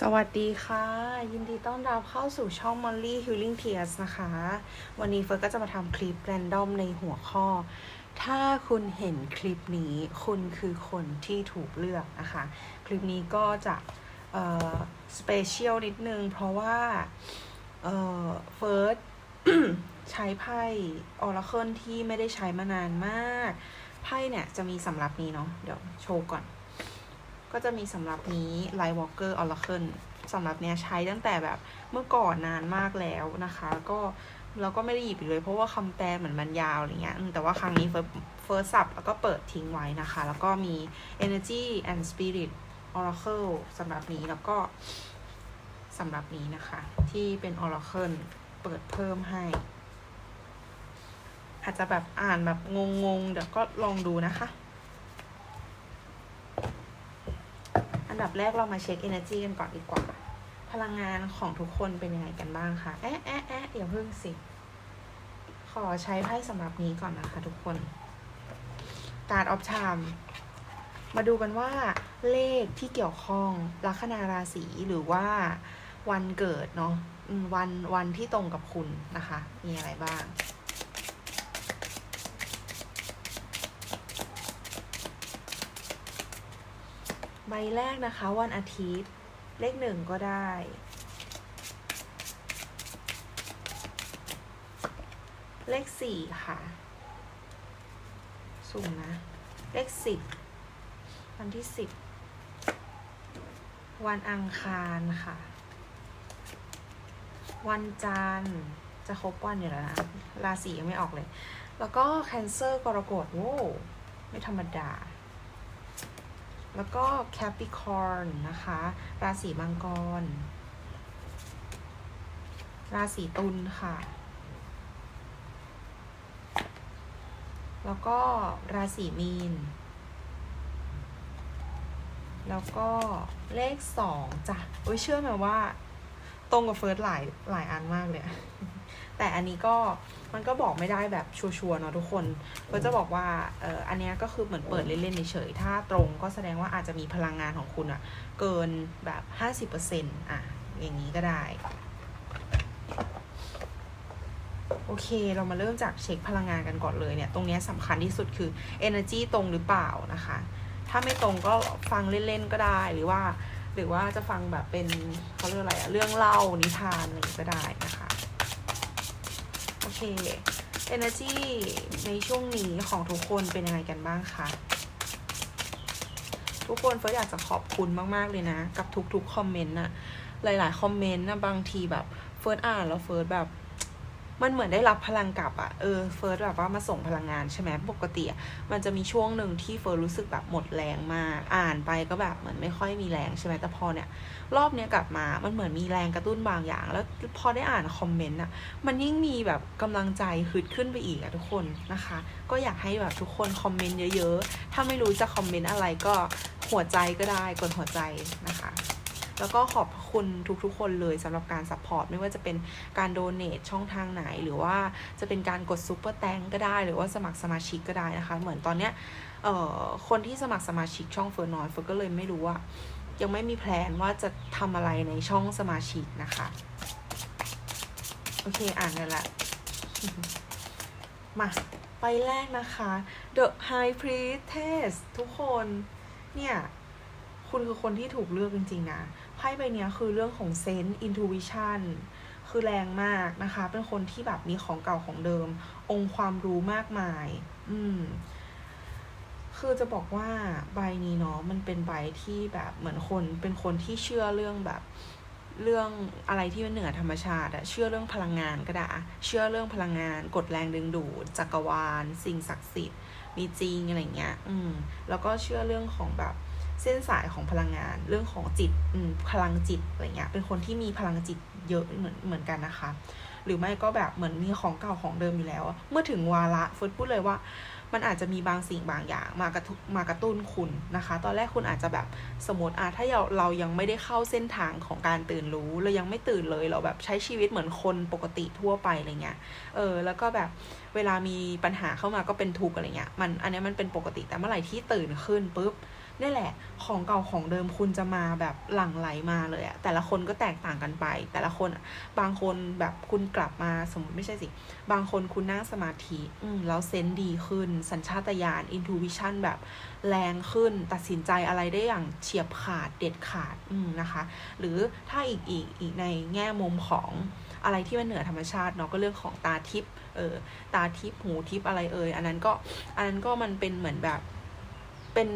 สวัสดีค่ะ ยินดีต้อนรับเข้าสู่ช่อง Molly Healing Tears นะคะ วันนี้เฟิร์สก็จะมาทำคลิปแรนดอมในหัวข้อ ถ้าคุณเห็นคลิปนี้ คุณคือคนที่ถูกเลือกนะคะ คลิปนี้ก็จะเอ่อสเปเชียลนิดนึง เพราะว่าเอ่อเฟิร์สใช้ไพ่ออร์เคิลที่ไม่ได้ใช้มานานมาก ไพ่เนี่ยจะมีสำหรับนี้เนาะเดี๋ยวโชว์ก่อน ก็จะมีสำหรับนี้ Light Walker Oracle สำหรับเนี้ยใช้ตั้งแต่แบบเมื่อก่อนนานมากแล้วนะคะ ก็เราก็ไม่ได้หยิบอีกเลยเพราะว่าคำแปลเหมือนมันยาวอะไรเงี้ยแต่ว่าครั้งนี้เฟิร์สเฟิร์สสับแล้วก็เปิดทิ้งไว้นะคะ แล้วก็มี Energy and Spirit Oracle สำหรับนี้แล้วก็สำหรับนี้นะคะ ที่เป็น Oracle เปิดเพิ่มให้ อาจจะแบบอ่านแบบงงๆ เดี๋ยวก็ลองดูนะคะ อันดับแรกเรามาเช็ค energy กันก่อนดีกว่า พลังงานของทุกคนเป็นยังไงกันบ้างคะแอะแอะแอะอย่าเพิ่งสิ ขอใช้ไพ่สำหรับนี้ก่อนนะคะทุกคน การออฟชามมาดูกันว่าเลขที่เกี่ยวข้องลัคนาราศีหรือว่าวันเกิดเนาะวันวันที่ตรงกับคุณนะคะ มีอะไรบ้าง ใบแรกนะคะวันอาทิตย์ เลขหนึ่งก็ได้ เลขสี่ค่ะ สุ่มนะ เลขสิบวันที่สิบวันอังคารค่ะ วันจันทร์จะครบวันอยู่แล้วนะ ราศียังไม่ออกเลย แล้วก็แคนเซอร์กรกฎโว้วไม่ธรรมดา แล้วก็ Capricorn นะคะ ราศีมังกร ราศีตุลค่ะ แล้วก็ราศีมีน แล้วก็เลขสองจ้ะโอ้ยเชื่อไหมว่า ตรงกับเฟิร์สหลายหลายอันมากเลย แต่อันนี้ก็มันก็บอกไม่ได้แบบชัวร์ๆเนาะทุกคนเฟิร์สจะบอกว่าเอออันนี้ก็คือเหมือนเปิดเล่นๆเฉยๆถ้าตรงก็แสดงว่าอาจจะมีพลังงานของคุณอะเกินแบบห้าสิบเปอร์เซ็นต์อะอย่างนี้ก็ได้ โอเคเรามาเริ่มจากเช็คพลังงานกันก่อนเลยเนี่ย ตรงนี้สำคัญที่สุดคือ energy ตรงหรือเปล่านะคะ ถ้าไม่ตรงก็ฟังเล่นๆก็ได้หรือว่า หรือว่าจะฟังแบบเป็นเขาเรียกอะไรอะเรื่องเล่านิทานอะไรก็ได้นะคะ โอเค energy ในช่วงนี้ของทุกคนเป็นยังไงกันบ้างคะทุกคนเฟิร์สอยากจะขอบคุณมาก ๆ เลยนะ กับทุกๆคอมเมนต์น่ะหลาย ๆ คอมเมนต์นะบางทีแบบเฟิร์สอ่านแล้วเฟิร์สแบบ มันเหมือนได้รับพลังกลับอะเออเฟิร์สแบบว่ามาส่งพลังงานใช่ไหมปกติมันจะมีช่วงหนึ่งที่เฟิร์สรู้สึกแบบหมดแรงมาก อ่านไปก็แบบเหมือนไม่ค่อยมีแรงใช่ไหมแต่พอเนี่ย รอบเนี้ยกลับมามันเหมือนมีแรงกระตุ้นบางอย่าง แล้วพอได้อ่านคอมเมนต์อะมันยิ่งมีแบบกำลังใจฮึดขึ้นไปอีกอะทุกคนนะคะ ก็อยากให้แบบทุกคนคอมเมนต์เยอะๆถ้าไม่รู้จะคอมเมนต์อะไรก็หัวใจก็ได้กดหัวใจนะคะ แล้วก็ขอบคุณทุกๆ คนเลยสำหรับการซัพพอร์ตไม่ว่าจะเป็นการโดเน a ช่องทางไหน หรือว่าจะเป็นการกดซุปเปอร์แตงก็ได้ หรือว่าสมัครสมาชิกก็ได้นะคะ เหมือนตอนเนี้ยคนที่สมัครสมาชิกช่องเฟิร์นนอยเฟิร์นก็เลยไม่รู้ว่ายังไม่มีแพลนว่าจะทำอะไรในช่องสมาชิกนะคะ โอเค อ่านกันละ มา ไปแรกนะคะ The High Priestess ทุกคน เนี่ย คุณคือคนที่ถูกเลือกจริง ๆ นะ ไพ่ใบเนี้ยคือเรื่องของเซนส์อินทูวิชันคือแรงมากนะคะ เป็นคนที่แบบมีของเก่าของเดิม องค์ความรู้มากมาย อืม คือจะบอกว่าใบนี้เนาะมันเป็นใบที่แบบเหมือนคนเป็นคนที่เชื่อเรื่องแบบเรื่องอะไรที่มันเหนือธรรมชาติอะเชื่อเรื่องพลังงานก็ได้อะเชื่อเรื่องพลังงานกฎแรงดึงดูดจักรวาล สิ่งศักดิ์สิทธิ์มีจริงอะไรเงี้ย อืม แล้วก็เชื่อเรื่องของแบบ เส้นสายของพลังงาน เรื่องของจิตพลังจิตอะไรเงี้ยเป็นคนที่มีพลังจิตเยอะเหมือนเหมือนกันนะคะ หรือไม่ก็แบบเหมือนมีของเก่าของเดิมอยู่แล้ว เมื่อถึงวาระเฟิร์สพูดเลยว่า มันอาจจะมีบางสิ่งบางอย่างมากระทุมากระตุ้นคุณนะคะ ตอนแรกคุณอาจจะแบบสมมติอะถ้าเราเรายังไม่ได้เข้าเส้นทางของการตื่นรู้เรายังไม่ตื่นเลยเราแบบใช้ชีวิตเหมือนคนปกติทั่วไปอะไรเงี้ยเออแล้วก็แบบเวลามีปัญหาเข้ามาก็เป็นทุกข์อะไรเงี้ยมันอันนี้มันเป็นปกติแต่เมื่อไหร่ที่ตื่นขึ้นปุ๊บ นี่แหละ ของเก่าของเดิมคุณจะมาแบบหลั่งไหลมาเลยอะแต่ละคนก็แตกต่างกันไป แต่ละคนอะบางคนแบบคุณกลับมาสมมติไม่ใช่สิ บางคนคุณนั่งสมาธิอืมแล้วเซนดีขึ้น สัญชาตญาณอินทูวิชั่นแบบแรงขึ้น ตัดสินใจอะไรได้อย่างเฉียบขาดเด็ดขาดอืมนะคะ หรือถ้าอีกอีกอีกในแง่มุมของอะไรที่มันเหนือธรรมชาติเนาะก็เรื่องของตาทิพย์เออตาทิพย์หูทิพย์อะไรเอ่ยอันนั้นก็อันนั้นก็มันเป็นเหมือนแบบเป็น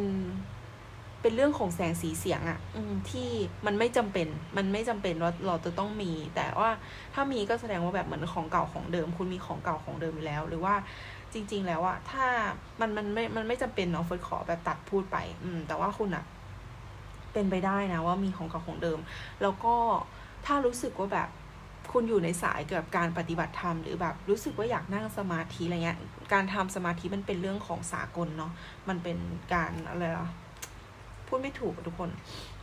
เป็นเรื่องของแสงสีเสียงอะอืมที่มันไม่จำเป็น มันไม่จำเป็นว่าเราจะต้องมี แต่ว่าถ้ามีก็แสดงว่าแบบเหมือนของเก่าของเดิม คุณมีของเก่าของเดิมอยู่แล้ว หรือว่าจริง ๆ แล้วอะถ้ามันมันไม่ มันไม่จำเป็นเนาะเฟิร์สขอแบบตัดพูดไป อืม แต่ว่าคุณอะเป็นไปได้นะว่ามีของเก่าของเดิม แล้วก็ถ้ารู้สึกว่าแบบคุณอยู่ในสายเกี่ยวกับการปฏิบัติธรรมหรือแบบรู้สึกว่าอยากนั่งสมาธิอะไรเงี้ย การทำสมาธิมันเป็นเรื่องของสากลเนาะ มันเป็นการอะไรล่ะ พูดไม่ถูกทุกคน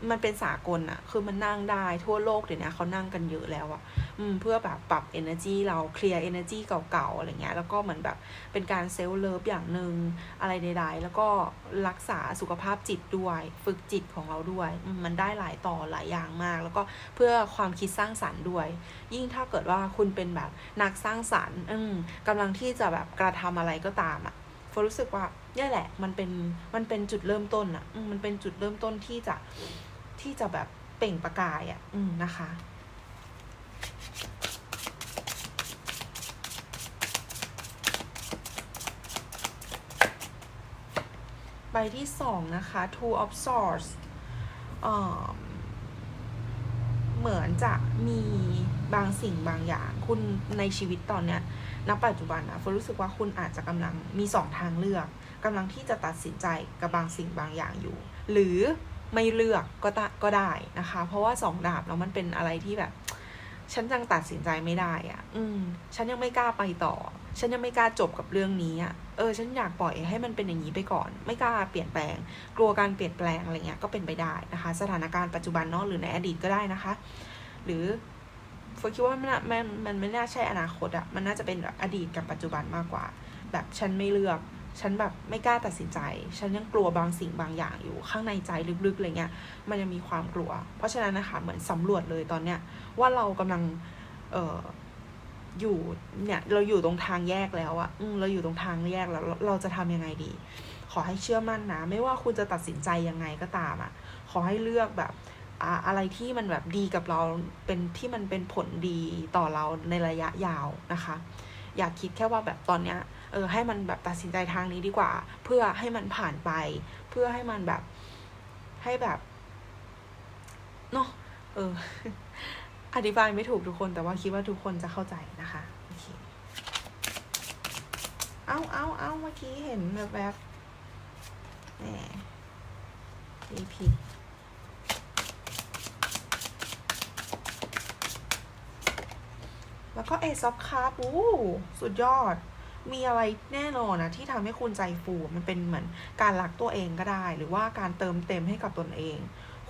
มันเป็นสากลอะคือมันนั่งได้ทั่วโลกเดี๋ยวนี้เขานั่งกันเยอะแล้วอะอืมเพื่อแบบปรับ energy เราเคลียร์ energy เก่าๆอะไรเงี้ย แล้วก็เหมือนแบบเป็นการเซลล์เลิฟอย่างหนึ่งอะไรใดๆ แล้วก็รักษาสุขภาพจิตด้วย ฝึกจิตของเราด้วย มันได้หลายต่อหลายอย่างมาก แล้วก็เพื่อความคิดสร้างสรรค์ด้วย ยิ่งถ้าเกิดว่าคุณเป็นแบบนักสร้างสรรค์ อืมกำลังที่จะแบบกระทำอะไรก็ตามอะ ฟรู้สึกว่าเนี่ยแหละ มันเป็นมันเป็นจุดเริ่มต้นอะมันเป็นจุดเริ่มต้นที่จะที่จะแบบเปล่งประกายอะอืมนะคะใบที่สองนะคะ two of swords เอ่อเหมือนจะมีบางสิ่งบางอย่าง คุณในชีวิตตอนเนี้ย ณปัจจุบันนะเฟรู้สึกว่าคุณอาจจะกำลังมีสองทางเลือกกำลังที่จะตัดสินใจกับบางสิ่งบางอย่างอยู่ หรือไม่เลือกก็ตก็ได้นะคะ เพราะว่าสองดาบแล้วมันเป็นอะไรที่แบบ ฉันยังตัดสินใจไม่ได้อะ่ะ อืม ฉันยังไม่กล้าไปต่อ ฉันยังไม่กล้าจบกับเรื่องนี้อะ่ะเออ ฉันอยากปล่อยให้มันเป็นอย่างนี้ไปก่อน ไม่กล้าเปลี่ยนแปลง กลัวการเปลี่ยนแปลงอะไรเงี้ยก็เป็นไปได้นะคะ สถานการณ์ปัจจุบันเนาะหรือในอดีตก็ได้นะคะ หรือ เฟิร์คิดว่ามันมันมันไม่น่าใช่อนาคตอะมันน่าจะเป็นแบบอดีตกับปัจจุบันมากกว่า แบบฉันไม่เลือก ฉันแบบไม่กล้าตัดสินใจ ฉันยังกลัวบางสิ่งบางอย่างอยู่ข้างในใจลึกๆอะไรเงี้ย มันยังมีความกลัว เพราะฉะนั้นนะคะเหมือนสำรวจเลยตอนเนี้ยว่าเรากำลังเอออยู่เนี่ยเราอยู่ตรงทางแยกแล้วอะอืมเราอยู่ตรงทางแยกแล้วเราจะทำยังไงดี ขอให้เชื่อมั่นนะ ไม่ว่าคุณจะตัดสินใจยังไงก็ตามอะขอให้เลือกแบบ อะไรที่มันแบบดีกับเราเป็นที่มันเป็นผลดีต่อเราในระยะยาวนะคะ อยากคิดแค่ว่าแบบตอนเนี้ยเออให้มันแบบตัดสินใจทางนี้ดีกว่า เพื่อให้มันผ่านไป เพื่อให้มันแบบให้แบบเนาะเอออธิบายไม่ถูกทุกคนแต่ว่าคิดว่าทุกคนจะเข้าใจนะคะโอเคเอาเอาเอาเมื่อกี้เห็นแบบแบบแหมดีผิด แล้วก็เอซอฟคาร์บอู้สุดยอด มีอะไรแน่นอนนะที่ทำให้คุณใจฟูมันเป็นเหมือนการรักตัวเองก็ได้ หรือว่าการเติมเต็มให้กับตนเอง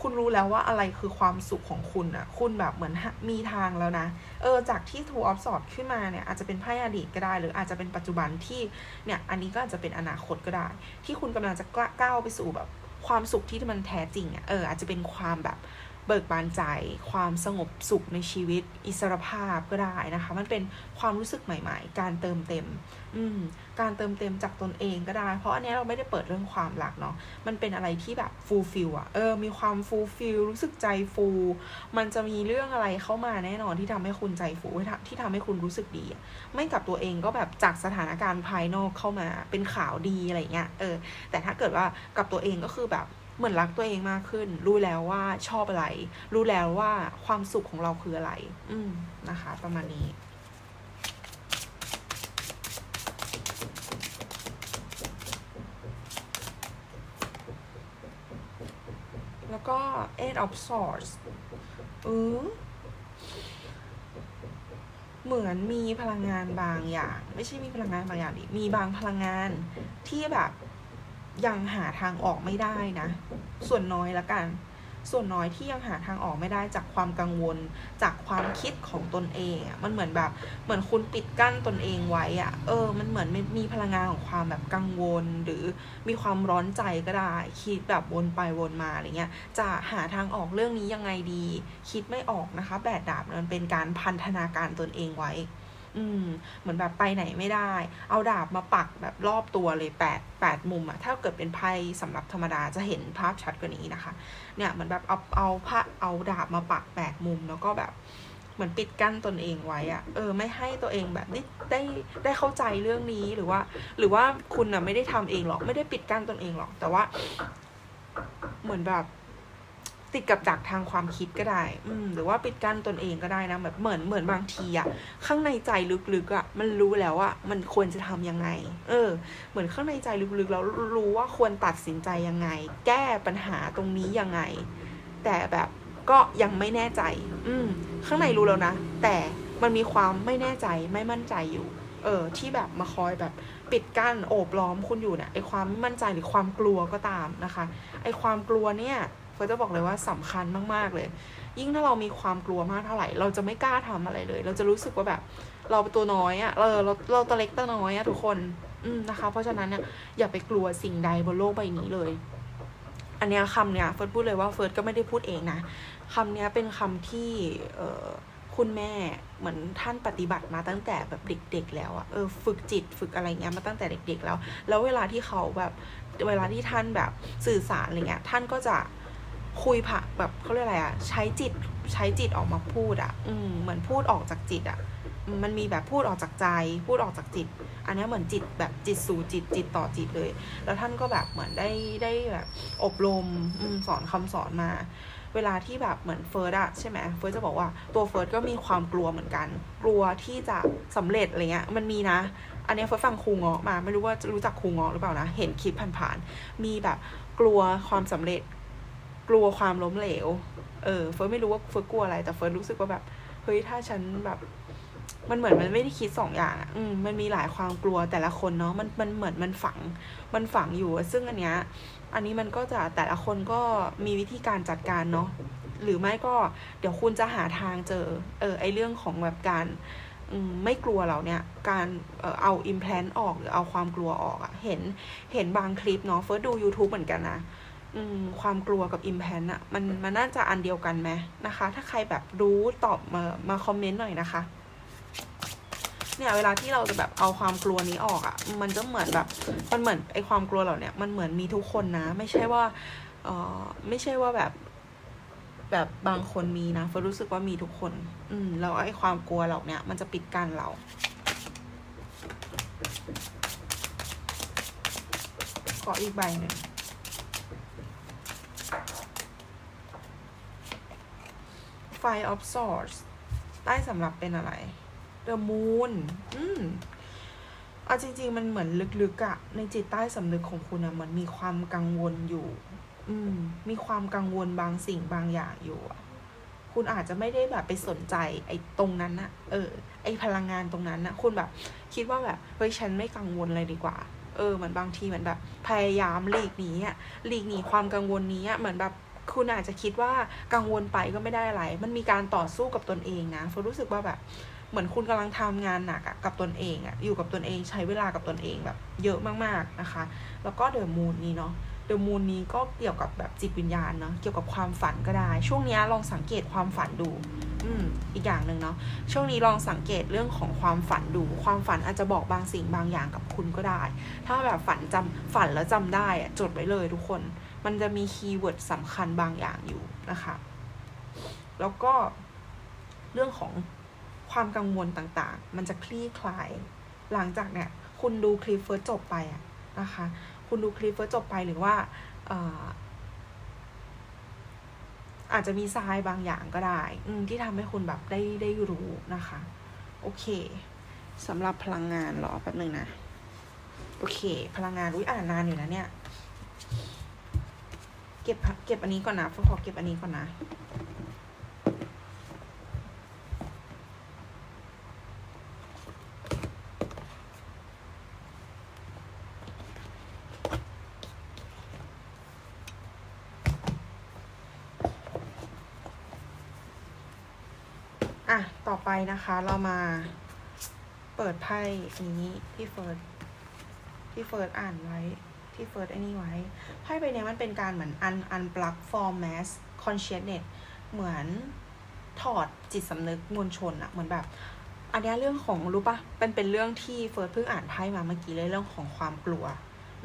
คุณรู้แล้วว่าอะไรคือความสุขของคุณอะคุณแบบเหมือนมีทางแล้วนะ เออ จากที่ Two of Swords ขึ้นมาเนี่ย อาจจะเป็นไพ่อดีตก็ได้ หรืออาจจะเป็นปัจจุบันที่เนี่ย อันนี้ก็อาจจะเป็นอนาคตก็ได้ ที่คุณกำลังจะก้าวไปสู่แบบความสุขที่มันแท้จริงอะเอออาจจะเป็นความแบบ เบิกบานใจ ความสงบสุขในชีวิต อิสรภาพก็ได้นะคะ มันเป็นความรู้สึกใหม่ ๆ การเติมเต็ม อืม การเติมเต็มจากตนเองก็ได้ เพราะอันนี้เราไม่ได้เปิดเรื่องความรักเนาะ มันเป็นอะไรที่แบบฟูลฟิลอะเออ มีความฟูลฟิลรู้สึกใจฟูมันจะมีเรื่องอะไรเข้ามาแน่นอนที่ทำให้คุณใจฟูที่ทำให้คุณรู้สึกดี ไม่กับตัวเองก็แบบจากสถานการณ์ภายนอกเข้ามาเป็นข่าวดีอะไรเงี้ย เออ แต่ถ้าเกิดว่ากับตัวเองก็คือแบบ เหมือนรักตัวเองมากขึ้น รู้แล้วว่าชอบอะไร รู้แล้วว่าความสุขของเราคืออะไร อืมนะคะ ประมาณนี้แล้วก็ eight of swords เออเหมือนมีพลังงานบางอย่าง ไม่ใช่มีพลังงานบางอย่างดิมีบางพลังงานที่แบบ ยังหาทางออกไม่ได้นะ ส่วนน้อยละกัน ส่วนน้อยที่ยังหาทางออกไม่ได้จากความกังวล จากความคิดของตนเองอะมันเหมือนแบบเหมือนคุณปิดกั้นตนเองไว้อะเออ มันเหมือนมีมีพลังงานของความแบบกังวล หรือมีความร้อนใจก็ได้ คิดแบบวนไปวนมาอะไรเงี้ย จะหาทางออกเรื่องนี้ยังไงดี คิดไม่ออกนะคะ แบดดาบมันเป็นการพันธนาการตนเองไว้ อืม เหมือนแบบไปไหนไม่ได้ เอาดาบมาปักแบบรอบตัวเลยแปดแปดมุมอะถ้าเกิดเป็นไพ่สำหรับธรรมดาจะเห็นภาพชัดกว่านี้นะคะ เนี่ยเหมือนแบบเอาเอาผ้าเอาดาบมาปักแปดมุมแล้วก็แบบเหมือนปิดกั้นตนเองไว้อะเออ ไม่ให้ตัวเองแบบได้ได้ได้เข้าใจเรื่องนี้หรือว่า หรือว่าคุณอะไม่ได้ทำเองหรอก ไม่ได้ปิดกั้นตนเองหรอก แต่ว่า เหมือนแบบ ติดกับจากทางความคิดก็ได้ อืมหรือว่าปิดกั้นตนเองก็ได้นะแบบเหมือนเหมือนบางทีอะข้างในใจลึกๆอะมันรู้แล้วอะมันควรจะทำยังไง เออ เหมือนข้างในใจลึกๆแล้วรู้ว่าควรตัดสินใจยังไง แก้ปัญหาตรงนี้ยังไง แต่แบบก็ยังไม่แน่ใจ อืมข้างในรู้แล้วนะ แต่มันมีความไม่แน่ใจไม่มั่นใจอยู่ เออ ที่แบบมาคอยแบบปิดกั้นโอบล้อมคุณอยู่เนี่ยไอความไม่มั่นใจหรือความกลัวก็ตามนะคะ ไอความกลัวเนี่ย เฟิร์สจะบอกเลยว่าสำคัญมากๆเลย ยิ่งถ้าเรามีความกลัวมากเท่าไหร่ เราจะไม่กล้าทำอะไรเลย เราจะรู้สึกว่าแบบ เราเป็นตัวน้อยอะ่ะเราเราเราตัวเล็กตัวน้อยอะ่ะทุกคนอืมนะคะ เพราะฉะนั้นเนี่ยอย่าไปกลัวสิ่งใดบนโลกใบนี้เลย อันเนี้ยคำเนี้ยเฟิร์สพูดเลยว่าเฟิร์สก็ไม่ได้พูดเองนะคำเนี้ยเป็นคำที่เอ่อคุณแม่เหมือนท่านปฏิบัติมาตั้งแต่แบบเด็ก ๆ แล้วอะเออฝึกจิตฝึกอะไรเงี้ยมาตั้งแต่เด็ก ๆ แล้ว แล้วเวลาที่เขาแบบเวลาที่ท่านแบบสื่อสารอะไรเงี้ยท่านก็จะ คุยผ่าแบบเขาเรียกอะไรอะใช้จิตใช้จิตออกมาพูดอะอืมเหมือนพูดออกจากจิตอะมันมีแบบพูดออกจากใจ พูดออกจากจิต อันเนี้ยเหมือนจิตแบบจิตสู่จิตจิตต่อจิตเลย แล้วท่านก็แบบเหมือนได้ได้แบบอบรมอมสอนคำสอนมา เวลาที่แบบเหมือนเฟิร์สอะใช่ไหมเฟิร์สจะบอกว่าตัวเฟิร์สก็มีความกลัวเหมือนกัน กลัวที่จะสำเร็จอะไรเงี้ยมันมีนะ อันเนี้ยเฟิร์สฟังครูเงาะมา ไม่รู้ว่าจะรู้จักครูเงาะหรือเปล่านะ เห็นคลิปผ่านๆมีแบบกลัวความสำเร็จ กลัวความล้มเหลว เออเฟิร์สไม่รู้ว่าเฟิร์สกลัวอะไรแต่เฟิร์สรู้สึกว่าแบบเฮ้ยถ้าฉันแบบมันเหมือนมันไม่ได้คิดสองอย่างอะ อืม มันมีหลายความกลัวแต่ละคนเนาะ มัน มันเหมือนมันฝัง มันฝังอยู่ ซึ่งอันเนี้ย อันนี้มันก็จะแต่ละคนก็มีวิธีการจัดการเนาะ หรือไม่ก็เดี๋ยวคุณจะหาทางเจอ เออ ไอเรื่องของแบบการไม่กลัวเราเนี่ย การเอาอิมแพลนต์ออกหรือเอาความกลัวออกอะเห็น เห็นบางคลิปเนาะ เฟิร์สดู YouTube เหมือนกันนะ ความกลัวกับอิมแพนอะมันมันน่าจะอันเดียวกันไหมนะคะ ถ้าใครแบบรู้ตอบมามาคอมเมนต์หน่อยนะคะ เนี่ยเวลาที่เราจะแบบเอาความกลัวนี้ออกอะ่ะมันจะเหมือนแบบมันเหมือนไอความกลัวเหล่าเนี้ยมันเหมือนมีทุกคนนะ ไม่ใช่ว่าเออไม่ใช่ว่าแบบแบบบางคนมีนะเฟิร์สรู้สึกว่ามีทุกคน อืมแล้วไอความกลัวเหล่าเนี้ยมันจะปิดกั้นเรา ขออีกใบหนึ่ง Five of Swords ใต้สำหรับเป็นอะไร The Moon อืมเอาจริง ๆ มันเหมือนลึกๆอะในจิตใต้สำนึกของคุณอะมันมีความกังวลอยู่ อืม มีความกังวลบางสิ่งบางอย่างอยู่อะคุณอาจจะไม่ได้แบบไปสนใจ ไอ้ตรงนั้นอะเออ ไอ้พลังงานตรงนั้นอะคุณแบบ คิดว่าแบบเฮ้ยฉันไม่กังวลเลยดีกว่า เออเหมือนบางทีเหมือนแบบ พยายามหลีกหนีอะหลีกหนีความกังวลนี้อะเหมือนแบบ คุณอาจจะคิดว่ากังวลไปก็ไม่ได้อะไร มันมีการต่อสู้กับตนเองนะเฟิร์รู้สึกว่าแบบเหมือนคุณกำลังทำงานหนักกับตนเองอะอยู่กับตนเองใช้เวลากับตนเองแบบเยอะมากๆนะคะ แล้วก็เดอะมูนนี้เนาะเดอะมูนนี้ก็เกี่ยวกับแบบจิตวิญญาณเนาะเกี่ยวกับความฝันก็ได้ ช่วงนี้ลองสังเกตความฝันดูอืมอีกอย่างหนึ่งเนาะช่วงนี้ลองสังเกตเรื่องของความฝันดู ความฝันอาจจะบอกบางสิ่งบางอย่างกับคุณก็ได้ ถ้าแบบฝันจำฝันแล้วจำได้อะจดไว้เลยทุกคน มันจะมีคีย์เวิร์ดสำคัญบางอย่างอยู่นะคะ แล้วก็เรื่องของความกังวลต่างๆ มันจะคลี่คลาย หลังจากเนี่ยคุณดูคลิปเฟิร์สจบไปอะนะคะ คุณดูคลิปเฟิร์สจบไปหรือว่าเอ่ออาจจะมีทรายบางอย่างก็ได้อืมที่ทำให้คุณแบบได้ได้รู้นะคะ โอเคสำหรับพลังงานเหรอแป๊บหนึ่งนะ โอเค พลังงานอุ้ยอ่านนานอยู่นะเนี่ย เก็บเก็บอันนี้ก่อนนะฝนขอเก็บอันนี้ก่อนนะ อะ ต่อไปนะคะเรามาเปิดไพ่นี้ที่เฟิร์สที่เฟิร์สอ่านไว้ ที่เฟิร์สไอ้นี่ไว้ไพ่ใบเนี้ยมันเป็นการเหมือน un unplug form mass consciousness เหมือนถอดจิตสำนึกมวลชนอะเหมือนแบบ อันนี้เรื่องของรู้ปะเป็นเป็นเรื่องที่เฟิร์สเพิ่งอ่านไพ่มาเมื่อกี้เลยเรื่องของความกลัว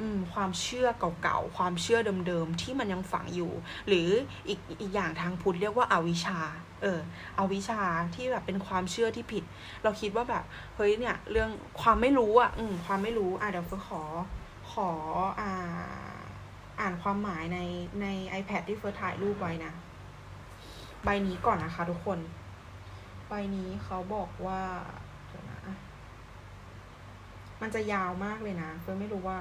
อืมความเชื่อเก่าๆ ความเชื่อเดิมๆ ที่มันยังฝังอยู่ หรืออีกอีกอย่างทางพุทธเรียกว่าอาวิชชา เอออวิชชาที่แบบเป็นความเชื่อที่ผิด เราคิดว่าแบบ เฮ้ยเนี่ย เรื่องความไม่รู้อะ อืมความไม่รู้ อะเดี๋ยวเฟขอ ขออ่าอ่านความหมายในใน iPad ที่เฟิร์สถ่ายรูปไว้นะ ใบนี้ก่อนนะคะทุกคน ใบนี้เขาบอกว่าเดี๋ยวนะ มันจะยาวมากเลยนะ เฟิร์สไม่รู้ว่า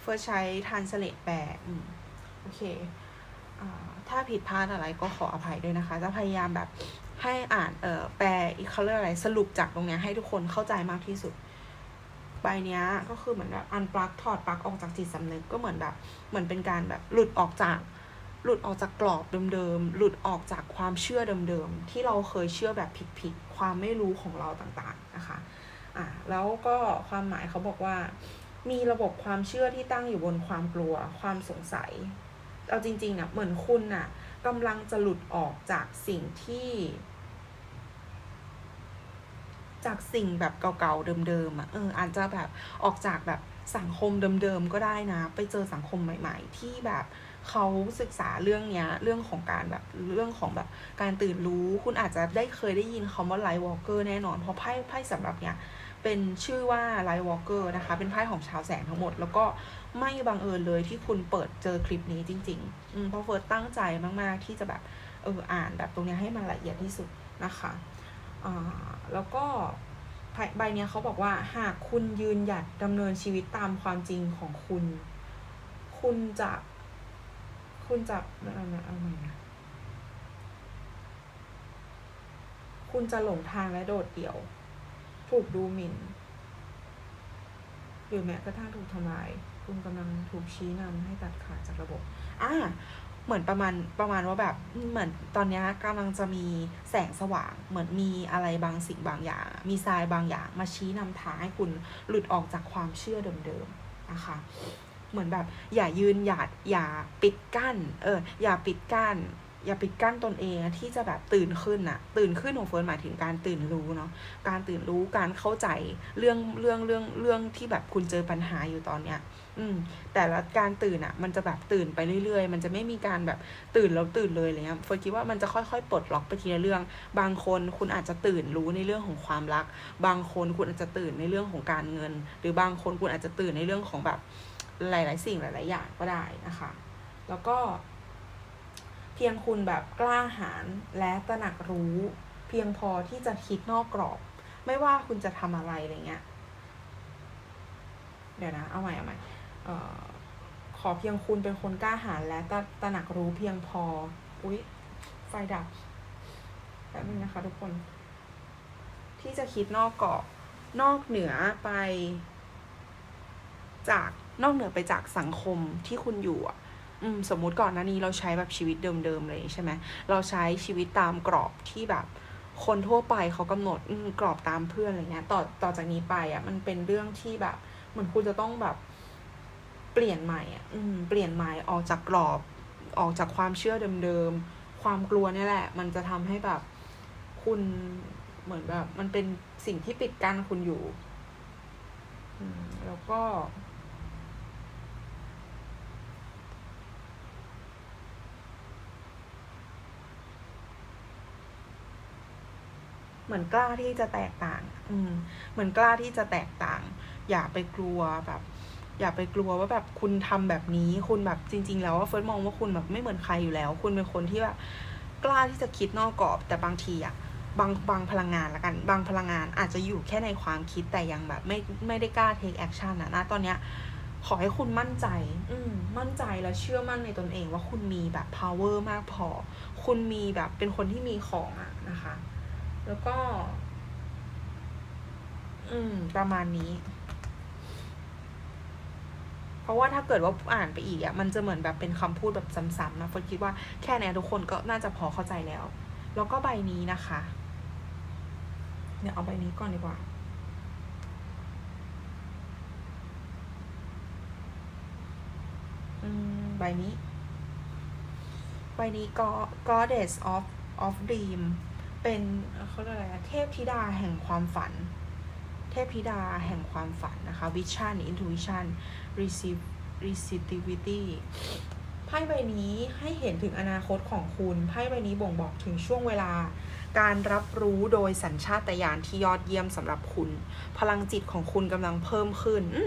เฟิร์สใช้ทันสเลตแปลอืมโอเคอถ้าผิดพลาดอะไรก็ขออภัยด้วยนะคะ จะพยายามแบบให้อ่าน เอ่อ แปลอีกเขาเรียกอะไร สรุปจากตรงเนี้ยให้ทุกคนเข้าใจมากที่สุด ใบเนี้ยก็คือเหมือนแบบอันปลักถอดปลักออกจากจิตสำนึกก็เหมือนแบบเหมือนเป็นการแบบหลุดออกจากหลุดออกจากกรอบเดิมๆ หลุดออกจากความเชื่อเดิมๆ ที่เราเคยเชื่อแบบผิดๆ ความไม่รู้ของเราต่างๆ นะคะ อ่าแล้วก็ความหมายเขาบอกว่า มีระบบความเชื่อที่ตั้งอยู่บนความกลัว ความสงสัย เอาจริงๆนะเหมือนคุณน่ะกำลังจะหลุดออกจากสิ่งที่ จากสิ่งแบบเก่าๆเดิมๆอะเอออาจจะแบบออกจากแบบสังคมเดิมๆก็ได้นะ ไปเจอสังคมใหม่ ๆ ที่แบบเขาศึกษาเรื่องเนี้ยเรื่องของการแบบเรื่องของแบบการตื่นรู้คุณอาจจะได้เคยได้ยินคำว่าไลท์วอล์กเกอร์แน่นอน เพราะไพ่ไพ่สำหรับเนี้ยเป็นชื่อว่าไลท์วอล์กเกอร์นะคะ เป็นไพ่ของชาวแสงทั้งหมด แล้วก็ไม่บังเอิญเลยที่คุณเปิดเจอคลิปนี้จริงๆ เพราะเฟิร์สตั้งใจมากๆที่จะแบบเอออ่านแบบตรงเนี้ยให้มันละเอียดที่สุดนะคะ แล้วก็ไพ่ใบเนี้ยเขาบอกว่าหากคุณยืนหยัดดำเนินชีวิตตามความจริงของคุณ คุณจะ คุณจะเอาไงเอาไงนะคุณจะหลงทางและโดดเดี่ยว ถูกดูหมิ่น หรือแม้กระทั่งถูกทำลาย คุณกำลังถูกชี้นำให้ตัดขาดจากระบบ อ่า เหมือนประมาณประมาณว่าแบบเหมือนตอนนี้ยกำลังจะมีแสงสว่าง เหมือนมีอะไรบางสิ่งบางอย่าง มีทรายบางอย่าง มาชี้นำทางให้คุณหลุดออกจากความเชื่อเดิมๆนะคะเหมือนแบบอย่ายืนหยัดอย่าปิดกั้น เออ อย่าปิดกั้น อย่าปิดกั้นตนเองที่จะแบบตื่นขึ้นอะตื่นขึ้นของเฟิร์นหมายถึงการตื่นรู้เนาะการตื่นรู้การเข้าใจเรื่องเรื่องเรื่องเรื่องที่แบบคุณเจอปัญหาอยู่ตอนเนี้ย อืมแต่ละการตื่นอะมันจะแบบตื่นไปเรื่อยๆ มันจะไม่มีการแบบตื่นแล้วตื่นเลยอะไรเงี้ยเฟิร์คิดว่ามันจะค่อยๆปลดล็อกไปทีละเรื่อง บางคนคุณอาจจะตื่นรู้ในเรื่องของความรัก บางคนคุณอาจจะตื่นในเรื่องของการเงิน หรือบางคนคุณอาจจะตื่นในเรื่องของแบบหลาย ๆ สิ่งหลาย ๆ อย่างก็ได้นะคะ แล้วก็ เพียงคุณแบบกล้าหาญและตระหนักรู้ เพียงพอที่จะคิดนอกกรอบ ไม่ว่าคุณจะทำอะไรอะไรเงี้ย เดี๋ยวนะ เอาใหม่เอาใหม่ ขอเพียงคุณเป็นคนกล้าหาญและตระตระหนักรู้เพียงพอ อุ๊ย ไฟดับแป๊บนึงนะคะทุกคน ที่จะคิดนอกกรอบนอกเหนือไป จากนอกเหนือไปจากสังคมที่คุณอยู่อะสมมุติก่อนหน้านี้เราใช้แบบชีวิตเดิมๆเลยใช่ไหมเราใช้ชีวิตตามกรอบที่แบบ คนทั่วไปเขากำหนดกรอบตามเพื่อนอะไรเงี้ยต่อต่อจากนี้ไปอะมันเป็นเรื่องที่แบบเหมือนคุณจะต้องแบบ เปลี่ยนใหม่อะอืมเปลี่ยนใหม่ออกจากกรอบออกจากความเชื่อเดิมๆ ความกลัวนี่แหละ มันจะทำให้แบบคุณเหมือนแบบ มันเป็นสิ่งที่ปิดกั้นคุณอยู่อืมแล้วก็ เหมือนกล้าที่จะแตกต่าง อืม เหมือนกล้าที่จะแตกต่าง อย่าไปกลัวแบบ อย่าไปกลัวว่าแบบคุณทำแบบนี้ คุณแบบจริง ๆ แล้วว่าเฟิร์สมองว่าคุณแบบไม่เหมือนใครอยู่แล้ว คุณเป็นคนที่แบบกล้าที่จะคิดนอกกรอบ แต่บางทีอะบางบางพลังงานละกัน บางพลังงานอาจจะอยู่แค่ในความคิดแต่ยังแบบ ไม่ไม่ได้กล้า take action อะนะตอนเนี้ยขอให้คุณมั่นใจ อืม มั่นใจและเชื่อมั่นในตนเองว่าคุณมีแบบ power มากพอ คุณมีแบบเป็นคนที่มีของอะนะคะ แล้วก็ อืม ประมาณนี้ เพราะว่าถ้าเกิดว่าอ่านไปอีกอะมันจะเหมือนแบบเป็นคำพูดแบบซ้ำๆนะเฟิร์นคิดว่าแค่นี้ทุกคนก็น่าจะพอเข้าใจแล้ว แล้วก็ใบนี้นะคะเดี๋ยเอาใบนี้ก่อนดีกว่าอืมใบนี้ ใบนี้ก็ goddess of of dream เป็นเขาเรียกอะไรเทพธิดาแห่งความฝัน เทพธิดาแห่งความฝันนะคะ vision intuition receive receptivity ไพ่ใบนี้ให้เห็นถึงอนาคตของคุณ ไพ่ใบนี้บ่งบอกถึงช่วงเวลา การรับรู้โดยสัญชาตญาณที่ยอดเยี่ยมสำหรับคุณ พลังจิตของคุณกำลังเพิ่มขึ้นอ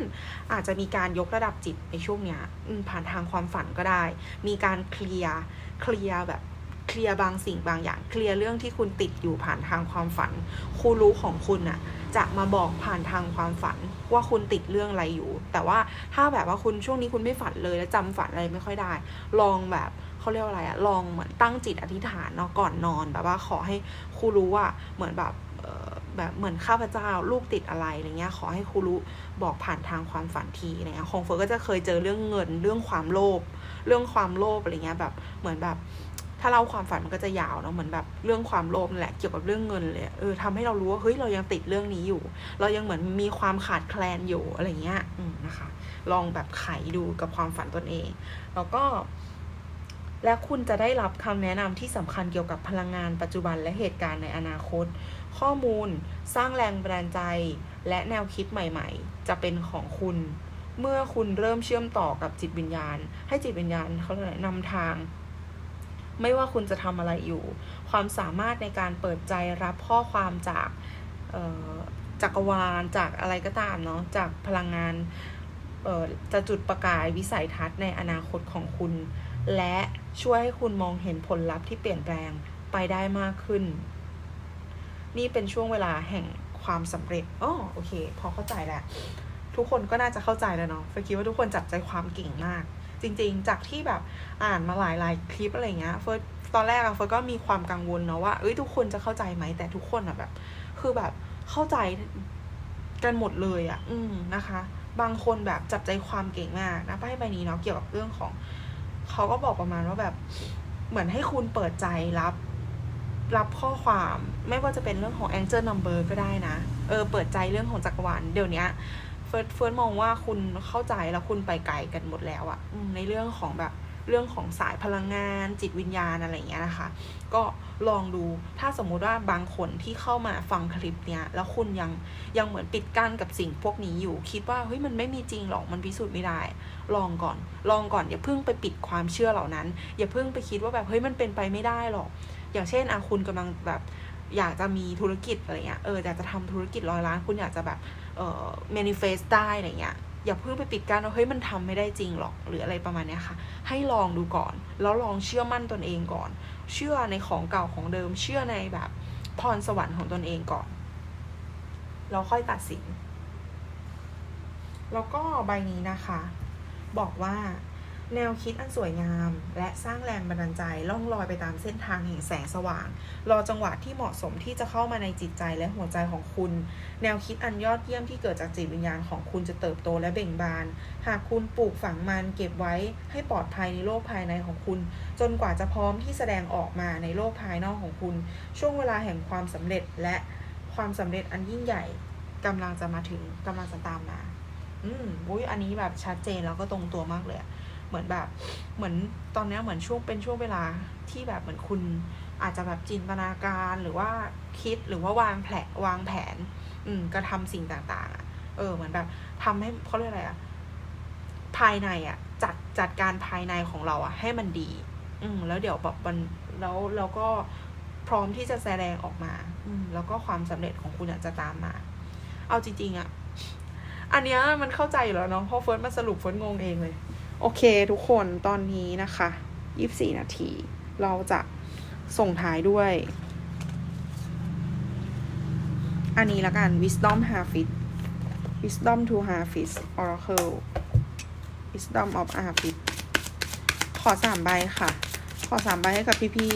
อาจจะมีการยกระดับจิตในช่วงเนี้ยผ่านทางความฝันก็ได้ มีการเคลียร์เคลียร์แบบ เคลียร์บางสิ่งบางอย่าง เคลียร์เรื่องที่คุณติดอยู่ผ่านทางความฝันครูรู้ของคุณน่ะจะมาบอกผ่านทางความฝันว่าคุณติดเรื่องอะไรอยู่ แต่ว่าถ้าแบบว่าคุณช่วงนี้คุณไม่ฝันเลยแล้วจำฝันอะไรไม่ค่อยได้ ลองแบบเขาเรียกว่าอะไรอะลองเหมือนตั้งจิตอธิษฐานเนาะก่อนนอนแบบว่าขอให้ครูรู้ว่าเหมือนแบบเออแบบเหมือนข้าพเจ้าลูกติดอะไรอะไรเงี้ยขอให้ครูรู้บอกผ่านทางความฝันทีอะไรเงี้ยของเฟิร์ก็จะเคยเจอเรื่องเงินเรื่องความโลภเรื่องความโลภอะไรเงี้ยแบบเหมือนแบบ ถ้าเล่าความฝันมันก็จะยาวเนาะเหมือนแบบเรื่องความโลภนั่นแหละเกี่ยวกับเรื่องเงินเลยเออทำให้เรารู้ว่าเฮ้ยเรายังติดเรื่องนี้อยู่ เรายังเหมือนมีความขาดแคลนอยู่อะไรเงี้ยอืมนะคะ ลองแบบไขดูกับความฝันตนเอง แล้วก็ และคุณจะได้รับคำแนะนำที่สำคัญเกี่ยวกับพลังงานปัจจุบันและเหตุการณ์ในอนาคต ข้อมูลสร้างแรงบันดาลใจ และแนวคิดใหม่ ๆ จะเป็นของคุณเมื่อคุณเริ่มเชื่อมต่อกับจิตวิญญาณ ให้จิตวิญญาณเขาเรียกนำทาง ไม่ว่าคุณจะทำอะไรอยู่ ความสามารถในการเปิดใจรับข้อความจากจักรวาลจากอะไรก็ตามเนาะจากพลังงานจะจุดประกายวิสัยทัศน์ในอนาคตของคุณ และช่วยให้คุณมองเห็นผลลัพธ์ที่เปลี่ยนแปลงไปได้มากขึ้น นี่เป็นช่วงเวลาแห่งความสำเร็จอ๋อโอเค พอเข้าใจแล้ว ทุกคนก็น่าจะเข้าใจแล้วเนาะเฟคิดว่าทุกคนจับใจความเก่งมาก จริง ๆ จากที่แบบอ่านมาหลายๆ คลิปอะไรเงี้ยเฟิร์สตอนแรกอะเฟิร์สก็มีความกังวลเนาะว่าเอ้ยทุกคนจะเข้าใจไหมแต่ทุกคนอะแบบ คือแบบเข้าใจกันหมดเลยอะอืมนะคะ บางคนแบบจับใจความเก่งมากนะไพ่ใบนี้เนาะเกี่ยวกับเรื่องของเขาก็บอกประมาณว่าแบบเหมือนให้คุณเปิดใจรับรับข้อความไม่ว่าจะเป็นเรื่องของ angel number ก็ได้นะ เออ เปิดใจเรื่องของจักรวาลเดี๋ยวนี้ ฟิร์สเฟิร์สมองว่าคุณเข้าใจแล้วคุณไปไกลกันหมดแล้วอะอืมในเรื่องของแบบเรื่องของสายพลังงานจิตวิญญาณอะไรอย่างเงี้ยนะคะ ก็ลองดูถ้าสมมุติว่าบางคนที่เข้ามาฟังคลิปเนี้ยแล้วคุณยังยังเหมือนปิดกั้นกับสิ่งพวกนี้อยู่ คิดว่าเฮ้ยมันไม่มีจริงหรอกมันพิสูจน์ไม่ได้ ลองก่อน ลองก่อนอย่าเพิ่งไปปิดความเชื่อเหล่านั้น อย่าเพิ่งไปคิดว่าแบบเฮ้ยมันเป็นไปไม่ได้หรอก อย่างเช่นอะคุณกำลังแบบ อยากจะมีธุรกิจอะไรเงี้ยเอออยากจะทำธุรกิจร้อยล้าน คุณอยากจะแบบเอ่อ manifest ได้อะไรเงี้ยอย่าเพิ่งไปปิดกั้นว่าเฮ้ยมันทำไม่ได้จริงหรอกหรืออะไรประมาณเนี้ยค่ะ ให้ลองดูก่อน แล้วลองเชื่อมั่นตนเองก่อน เชื่อในของเก่าของเดิม เชื่อในแบบพรสวรรค์ของตนเองก่อนแล้วค่อยตัดสิน แล้วก็ใบนี้นะคะ บอกว่า แนวคิดอันสวยงาม และสร้างแรงบันดาลใจล่องลอยไปตามเส้นทางแห่งแสงสว่าง รอจังหวะที่เหมาะสมที่จะเข้ามาในจิตใจและหัวใจของคุณ แนวคิดอันยอดเยี่ยมที่เกิดจากจิตวิญญาณของคุณจะเติบโตและเบ่งบาน หากคุณปลูกฝังมันเก็บไว้ให้ปลอดภัยในโลกภายในของคุณ จนกว่าจะพร้อมที่แสดงออกมาในโลกภายนอกของคุณ ช่วงเวลาแห่งความสำเร็จและความสำเร็จอันยิ่งใหญ่กำลังจะมาถึงกำลังจะตามมา อืมอุ้ยอันนี้แบบชัดเจนแล้วก็ตรงตัวมากเลยอะ เหมือนแบบเหมือนตอนนี้เหมือนช่วงเป็นช่วงเวลาที่แบบเหมือนคุณอาจจะแบบจินตนาการหรือว่าคิดหรือว่าวางแผนวางแผน อืมกระทำสิ่งต่างๆอะเออเหมือนแบบทำให้เขาเรียกอะไรอะภายในอะจัดจัดการภายในของเราอะให้มันดี อืมแล้วเดี๋ยวแบบมันแล้วแล้วก็พร้อมที่จะแสดงออกมา อืมแล้วก็ความสำเร็จของคุณอะจะตามมา เอาจริงๆอะอันเนี้ยมันเข้าใจอยู่แล้วเนาะเพราะเฟิร์สมาสรุปเฟิร์สงงเองเลย โอเคทุกคนตอนนี้นะคะยี่สี่นาที เราจะส่งท้ายด้วย อันนี้ละกัน wisdom harvest wisdom to harvest oracle wisdom of harvest ขอสามใบค่ะ ขอสามใบให้กับพี่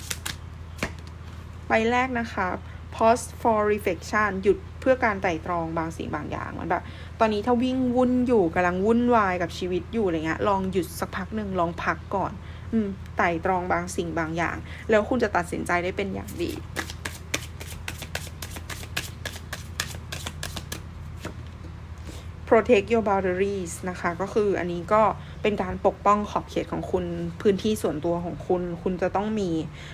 ๆ ใบแรกนะคะ pause for reflection หยุดเพื่อการไต่ตรองบางสิ่งบางอย่างมันแบบ ตอนนี้ถ้าวิ่งวุ่นอยู่กำลังวุ่นวายกับชีวิตอยู่อะไรเงี้ยลองหยุดสักพักหนึ่งลองพักก่อน อืมไต่ตรองบางสิ่งบางอย่าง แล้วคุณจะตัดสินใจได้เป็นอย่างดี protect your boundaries นะคะ ก็คืออันนี้ก็ เป็นการปกป้องขอบเขตของคุณพื้นที่ส่วนตัวของคุณ คุณจะต้องมี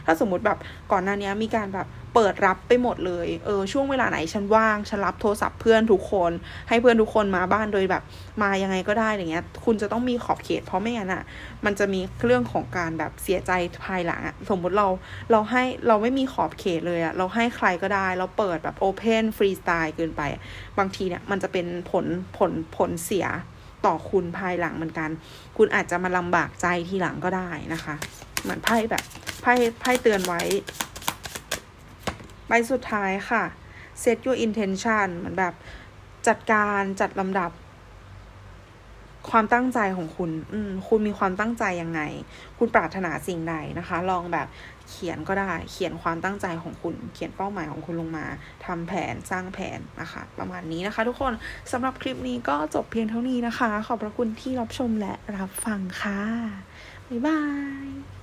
ถ้าสมมุติแบบก่อนหน้านี้มีการแบบเปิดรับไปหมดเลยเออช่วงเวลาไหนฉันว่างฉันรับโทรศัพท์เพื่อนทุกคน ให้เพื่อนทุกคนมาบ้านโดยแบบมายังไงก็ได้อะไรเงี้ย คุณจะต้องมีขอบเขต เพราะไม่งั้นอะ มันจะมีเรื่องของการแบบเสียใจภายหลังอะสมมุติเราเราให้เราไม่มีขอบเขตเลยอะเราให้ใครก็ได้ เราเปิดแบบโอเพนฟรีสไตล์เกินไป บางทีเนี่ยมันจะเป็นผลผลผลเสีย ต่อคุณภายหลังเหมือนกัน คุณอาจจะมาลำบากใจทีหลังก็ได้นะคะ เหมือนไพ่แบบไพ่ไพ่เตือนไว้ใบสุดท้ายค่ะ set your intention เหมือนแบบจัดการจัดลำดับ ความตั้งใจของคุณ อืม คุณมีความตั้งใจยังไง คุณปรารถนาสิ่งใดนะคะ ลองแบบ เขียนก็ได้ เขียนความตั้งใจของคุณ เขียนเป้าหมายของคุณลงมาทำแผนสร้างแผนนะคะ ประมาณนี้นะคะ ทุกคนสำหรับคลิปนี้ก็จบเพียงเท่านี้นะคะ ขอบพระคุณที่รับชมและรับฟังค่ะ บ๊ายบาย